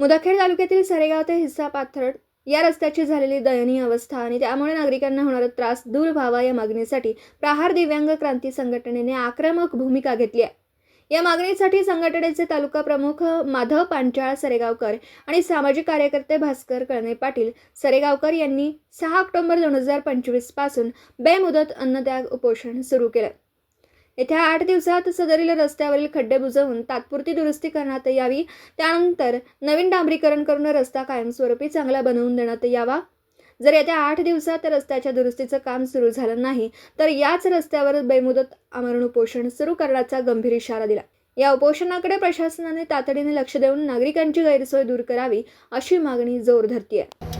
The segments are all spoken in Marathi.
मुदखेड तालुक्यातील सरेगाव ते हिस्सा पाथर्ड या रस्त्याची झालेली दयनीय अवस्था आणि त्यामुळे नागरिकांना होणारा त्रास दूर व्हावा या मागणीसाठी प्रहार दिव्यांग क्रांती संघटनेने आक्रमक भूमिका घेतली आहे. या मागणीसाठी संघटनेचे तालुका प्रमुख माधव पांचाळ सरेगावकर आणि सामाजिक कार्यकर्ते भास्कर कळणे पाटील सरेगावकर यांनी सहा ऑक्टोबर दोन हजार पंचवीसपासून बेमुदत अन्नत्याग उपोषण सुरू केलं. येत्या आठ दिवसात सदरील रस्त्यावरील खड्डे बुजवून तात्पुरती दुरुस्ती करण्यात यावी. त्यानंतर नवीन डांबरीकरण करून रस्ता कायमस्वरूपी चांगला बनवून देण्यात यावा. जर येत्या आठ दिवसात रस्त्याच्या दुरुस्तीचं काम सुरू झालं नाही तर याच रस्त्यावर बेमुदत आमरण उपोषण सुरू करण्याचा गंभीर इशारा दिला. या उपोषणाकडे प्रशासनाने तातडीने लक्ष देऊन नागरिकांची गैरसोय दूर करावी अशी मागणी जोर आहे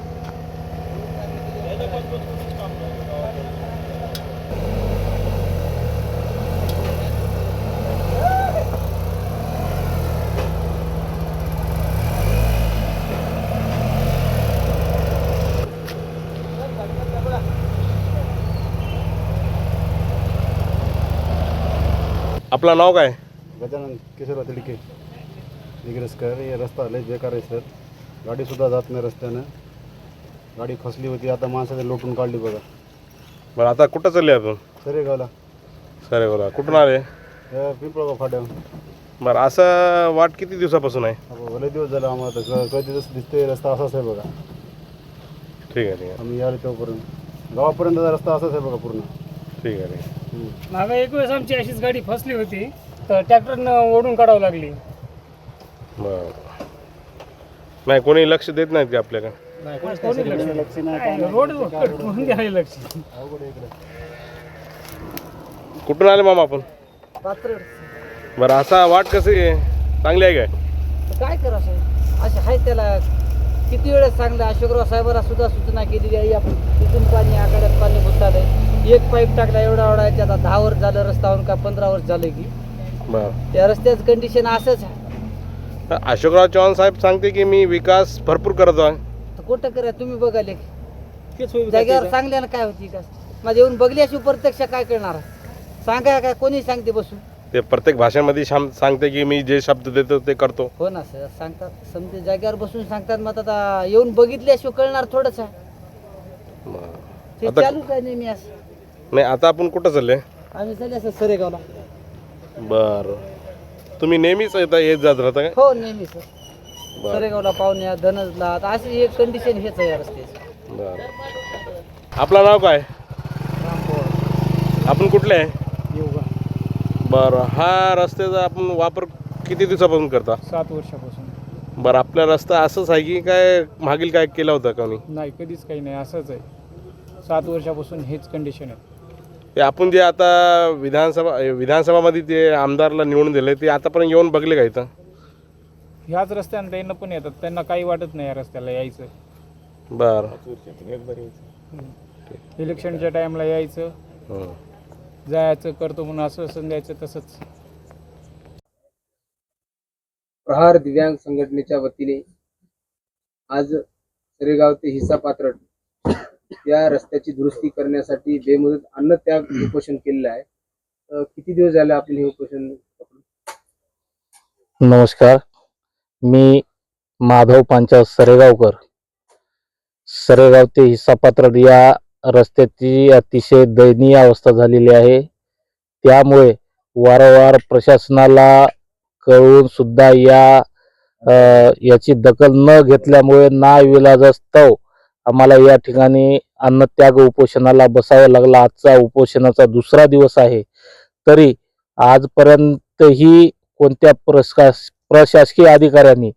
आपलं नाव काय? गजानन किशोर तिडके निग्रसकर हे रस्ता लय बेकार आहे सर. गाडीसुद्धा जात नाही रस्त्यानं. गाडी फसली होती आता माणसाने लोटून काढली बघा. बरं आता कुठं चालले आपण? सरे गावला सरे बोला कुठून आले? पिंपळगाव फाट्यावर बरं असं वाट किती दिवसापासून आहे? अहो, लय दिवस झाला आम्हाला तर. कधी जसं दिसतोय रस्ता असाच आहे बघा. ठीक आहे ठीक आहे. आम्ही यायला तेव्हापर्यंत गावापर्यंतचा रस्ता असाच आहे बघा पूर्ण. ठीक आहे ठीक आहे. मागं एक वेळेस आमची अशीच गाडी फसली होती तर ट्रॅक्टरनं ओढून काढावं लागली. बरं. नाही कोणी लक्ष देत नाहीत का आपल्याकडे? कोणी लक्ष नाही. रोड लक्ष कुठून आले मामा आपण? पात्र बरं असा वाट कशी आहे? चांगली आहे काय? काय करा असे आहे त्याला किती वेळेस सांगलं अशोकराव साहेबांना सुद्धा सूचना केलेली आहे आपण तिथून पाणी आखाड्यात पाणी घुसतालंय एक पाईप टाकला एवढा एवढा आहे, त्याचा दहा वर्ष झालं रस्तावरून का पंधरा वर्ष झालं की. त्या रस्त्याचं कंडिशन असंच आहे. अशोकराव चव्हाण साहेब सांगते की मी विकास भरपूर करतो आहे. तर कुठं करा तुम्ही बघाले जागेवर सांगल्यानं काय होती का? माझ्या येऊन बघल्याशिवाय प्रत्यक्ष काय करणार? सांगा काय कोणी सांगते बसून? ते प्रत्येक भाषेमध्ये शाम सांगते की मी जे शब्द देतो ते करतो. हो ना सर सांगतात. समजे जागेवर बसून सांगतात मग आता येऊन बघितल्याशिवाय कळणार थोडंच आहे. ते आता- चालूच आहे नेहमी असं. नाही आता आपण कुठं चालले? आम्ही चालले असं सरेगावला. बरं. तुम्ही नेहमीच येता येत जात राहता काय? हो नेहमी सर. बरं. सरेगावला पाहुण्या धनजला आता अशी एक कंडिशन हेच आहे या रस्त्याची. बरं. आपलं नाव काय? आपण कुठले आहे? बरं हा रस्त्याचा आपण वापर किती दिवसापासून करता? सात वर्षापासून. बरं आपला रस्ता असंच आहे की काय मागील काय केला होता का मी नाही कधीच काही नाही असंच आहे. सात वर्षापासून हेच कंडिशन आहे. ते आपण जे आता विधानसभा विधानसभामध्ये ते आमदारला निवडून दिले ते आतापर्यंत येऊन बघले का इथं? ह्याच रस्त्यानं त्यांना पण येतात त्यांना काही वाटत नाही या रस्त्याला यायचं. बरं. इलेक्शनच्या टाईमला यायचं. हं. जायचं करतो म्हणून असं संध्याचं तसंच. प्रहार दिव्यांग संघटनेच्या वतीने आज सरेगाव ते हिस्सा पात्र या रस्त्याची दुरुस्ती करण्यासाठी बेमुदत अन्नत्याग उपोषण केलेलं आहे. किती दिवस झाले आपले हे उपोषण? नमस्कार. मी माधव पांचाळ सरेगावकर. सरेगाव ते हिस्सापात्र या रस्त्याची अतिशय दयनीय अवस्था झालेली आहे. त्यामुळे वारंवार प्रशासनाला कळून सुद्धा या याची दखल न घेतल्यामुळे ना विलाजास्तव आम्हाला या ठिकाणी अन्नत्याग उपोषणाला बसावं लागला. आजचा उपोषणाचा दुसरा दिवस आहे. तरी आजपर्यंतही कोणत्या प्रशास प्रशासकीय अधिकाऱ्यांनी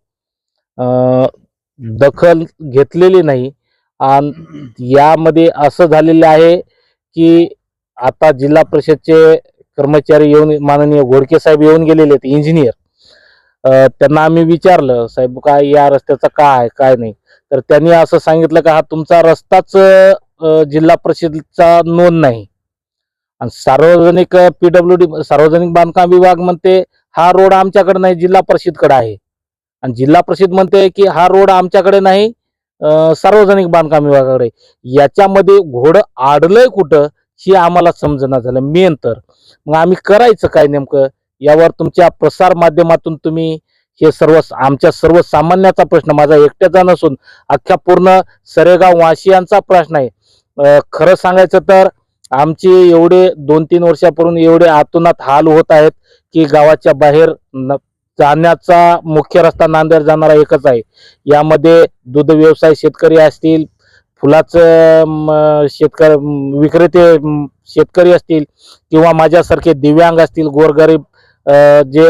दखल घेतलेली नाही. यामध्ये असं झालेलं आहे की आता जिल्हा परिषदचे कर्मचारी येऊन माननीय घोडके साहेब येऊन गेलेले आहेत इंजिनियर त्यांना आम्ही विचारलं साहेब काय या रस्त्याचं काय काय नाही? तर त्यांनी असं सांगितलं का हा तुमचा रस्ताच जिल्हा परिषदचा नोंद नाही. आणि सार्वजनिक पीडब्ल्यू डी सार्वजनिक बांधकाम विभाग म्हणते हा रोड आमच्याकडे नाही जिल्हा परिषदकडे आहे. आणि जिल्हा परिषद म्हणते की हा रोड आमच्याकडे नाही सार्वजनिक बांधकाम विभागाकडे. याच्यामध्ये घोडं आडलंय कुठं हे आम्हाला समजणं झालं. मेन तर. मग आम्ही करायचं काय नेमकं? यावर तुमच्या प्रसार माध्यमातून तुम्ही हे सर्व आमच्या सर्वसामान्याचा प्रश्न माझा एकट्याचा नसून अख्ख्या पूर्ण सरेगाव वाशियांचा प्रश्न आहे. खरं सांगायचं तर आमचे एवढे दोन तीन वर्षापूर्वी एवढे आतोनात हाल होत आहेत की गावाच्या बाहेर न- जाण्याचा मुख्य रस्ता नांदेड जाणारा एकच आहे. यामध्ये दूध व्यवसाय शेतकरी असतील फुलाचं शेतकरी विक्रेते शेतकरी असतील किंवा माझ्यासारखे दिव्यांग असतील गोरगरीब जे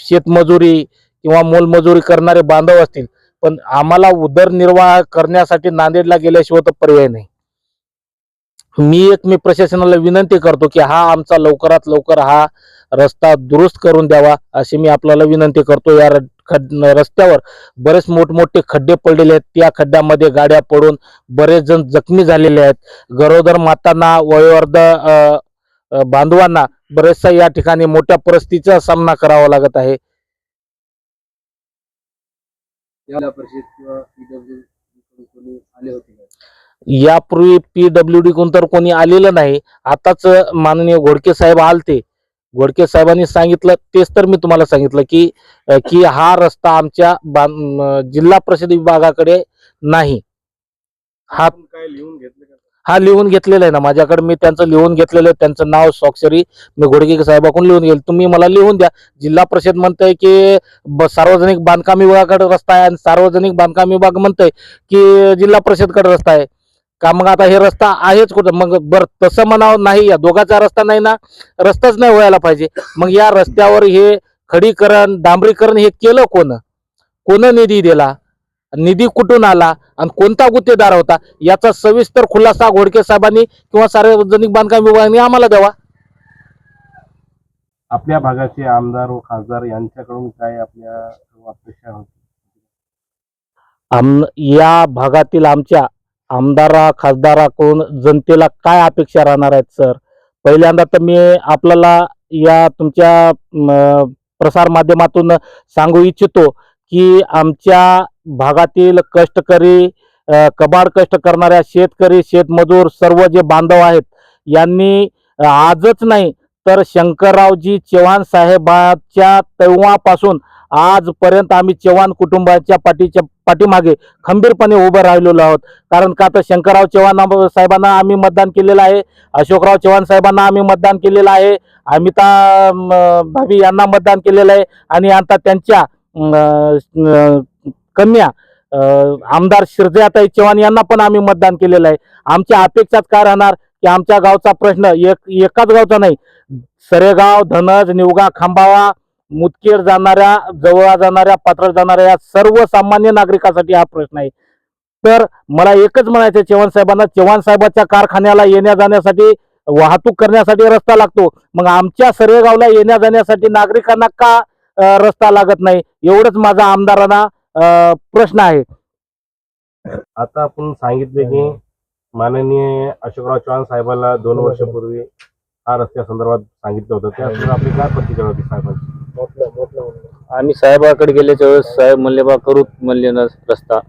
शेतमजुरी किंवा मोलमजुरी करणारे बांधव असतील पण आम्हाला उदरनिर्वाह करण्यासाठी नांदेडला गेल्याशिवाय तर पर्याय नाही. मी एक मी प्रशासनाला विनंती करतो की हा आमचा लवकरात लवकर हा रस्ता दुरुस्त करून द्यावा अशी मी आपल्याला विनंती करतो. या खड रस्त्यावर बरेच मोठमोठे खड्डे पडलेले आहेत. त्या खड्ड्यामध्ये गाड्या पडून बरेच जण जखमी झालेले आहेत. गरोदर मातांना वयोवर्ध बांधवांना बरेचसा या ठिकाणी मोठ्या परिस्थितीचा सामना करावा लागत आहे? यापूर्वी पीडब्ल्यू डी कोण तर कोणी आलेलं नाही. आताच माननीय घोडके साहेब आलते. घोडके साहेबांनी सांगितलं तेच तर मी तुम्हाला सांगितलं की की हा रस्ता आमच्या जिल्हा परिषद विभागाकडे नाही. हा काय लिहून घेतलं हा लिहून घेतलेला आहे ना. माझ्याकडे मी त्यांचं लिहून घेतलेलं आहे. त्यांचं नाव स्वाक्षरी मी घोडके साहेबाकडून लिहून घेईल. तुम्ही मला लिहून द्या. जिल्हा परिषद म्हणतंय की सार्वजनिक बांधकाम विभागाकडे रस्ता आहे आणि सार्वजनिक बांधकाम विभाग म्हणतंय की जिल्हा परिषदकडे रस्ता आहे. का मग आता हे रस्ता आहेच कुठं? मग बरं तसं म्हणावं नाही या दोघाचा रस्ता नाही ना रस्ताच नाही व्हायला पाहिजे. मग या रस्त्यावर हे खडीकरण डांबरीकरण हे केलं कोण? कोण निधी दिला? निधी कुठून आला? आणि कोणता गुत्तेदार होता? याचा सविस्तर खुलासा घोडके साहेबांनी किंवा सार्वजनिक बांधकाम विभागाने आम्हाला द्यावा. आपल्या भागाचे आमदार व खासदार यांच्याकडून काय आपल्या अपेक्षा होती? आम या भागातील आमच्या आमदारा खासदाराकडून जनतेला काय अपेक्षा राहणार आहेत सर? पहिल्यांदा तर मी आपल्याला या तुमच्या प्रसारमाध्यमातून प्रसार माध्यमातून सांगू इच्छितो की आमच्या भागातील कष्टकरी कबाड कष्ट करणाऱ्या शेतकरी शेतमजूर सर्व जे बांधव आहेत यांनी आजच नाही तर शंकररावजी चव्हाण साहेबाच्या तेव्हापासून आजपर्यंत आम्ही चव्हाण कुटुंबाच्या पाठीच्या पाठीमागे खंबीरपणे उभं राहिलेलो आहोत. कारण का तर शंकरराव चव्हाण साहेबांना आम्ही मतदान केलेलं आहे. अशोकराव चव्हाण साहेबांना आम्ही मतदान केलेलं आहे. अमिता भाभी यांना मतदान केलेलं आहे. आणि आता त्यांच्या कन्या आमदार शिरजयाताई चव्हाण यांना पण आम्ही मतदान केलेलं आहे. आमच्या अपेक्षाच काय राहणार? की आमच्या गावचा प्रश्न एक एकाच गावचा नाही. सरेगाव धनज निवगा खांबावा मुदखेड जाणाऱ्या जवळ जाणाऱ्या पात्रात जाणाऱ्या या सर्वसामान्य नागरिकासाठी हा प्रश्न आहे. तर मला एकच म्हणायचं चव्हाण साहेबांना चव्हाण साहेबाच्या कारखान्याला येण्या जाण्यासाठी वाहतूक करण्यासाठी रस्ता लागतो. मग आमच्या सर्वेगावला येण्या जाण्यासाठी नागरिकांना का रस्ता लागत नाही? एवढंच माझा आमदारांना प्रश्न आहे. आता आपण सांगितले की माननीय अशोकराव चव्हाण साहेबांना दोन वर्षापूर्वी हा रस्त्या संदर्भात सांगितलं होतं. त्यानंतर आपली काय प्रतिक्रिया होती साहेबांची? आम्ही साहेबाकडे गेल्याच्या वेळेस साहेब म्हणले बा करू म्हणले ना रस्ता.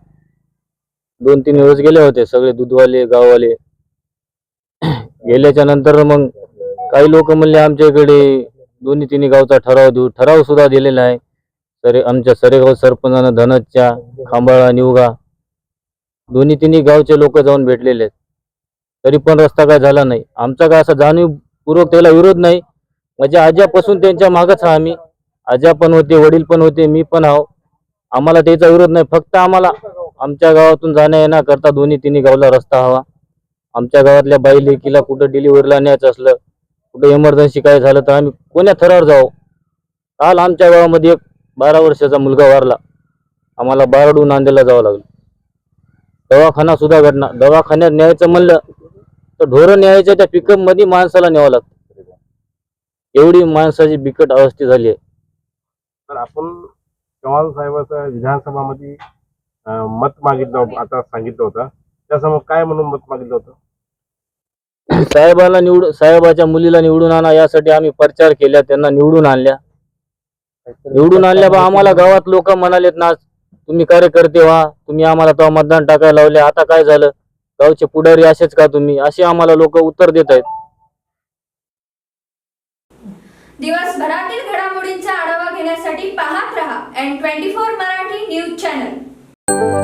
दोन तीन वेळेस गेले होते सगळे दूधवाले गाववाले. गेल्याच्यानंतर मग काही लोक म्हणले आमच्या इकडे दोन्ही तिन्ही गावचा ठराव देऊ. ठराव सुद्धा दिलेला आहे. सरे आमच्या सरेगाव सरपंचानं धनजच्या खांबाळा निवगा दोन्ही तिन्ही गावचे लोक जाऊन भेटलेले आहेत. तरी पण रस्ता काय झाला नाही. आमचा काय असा जाणीवपूर्वक त्याला विरोध नाही. म्हणजे आज्यापासून त्यांच्या मागच हा आम्ही आजा पण होते वडील पण होते मी पण आहो. आम्हाला त्याचा विरोध नाही फक्त आम्हाला आमच्या गावातून जाण्या येण्या करता दोन्ही तिन्ही गावला रस्ता हवा. आमच्या गावातल्या बाई लेकीला कुठं डिलिव्हरीला न्यायचं असलं कुठं इमर्जन्सी काय झालं तर आम्ही कोण्या थरावर जाऊ? काल आमच्या गावामध्ये एक बारा वर्षाचा मुलगा वारला. आम्हाला बारडू नांदेडला जावं लागलं. दवाखाना सुद्धा घडणार दवाखान्यात न्यायचं म्हणलं तर ढोरं न्यायच्या त्या पिकअपमध्ये माणसाला न्यावं लागतं. एवढी माणसाची बिकट अवस्था झाली आहे. तर आपण चव्हाण साहेबाचं विधानसभामध्ये मत मागितलं होतं- आता सांगितलं होतं. त्यासमोर काय म्हणून मत मागितलं होतं? साहेबाला निवडून साहेबाच्या मुलीला निवडून आणा यासाठी आम्ही प्रचार केला त्यांना निवडून आणल्या. निवडून आणल्या बा आम्हाला गावात लोक म्हणालेत ना तुम्ही कार्यकर्ते व्हा तुम्ही आम्हाला तेव्हा मतदान टाकायला लावले आता काय झालं? गावचे पुढारी असेच का तुम्ही? असे आम्हाला लोक उत्तर देत आहेत दिवसभरातील घडामोडींचा आढावा घेण्यासाठी पाहत रहा N twenty four Marathi news channel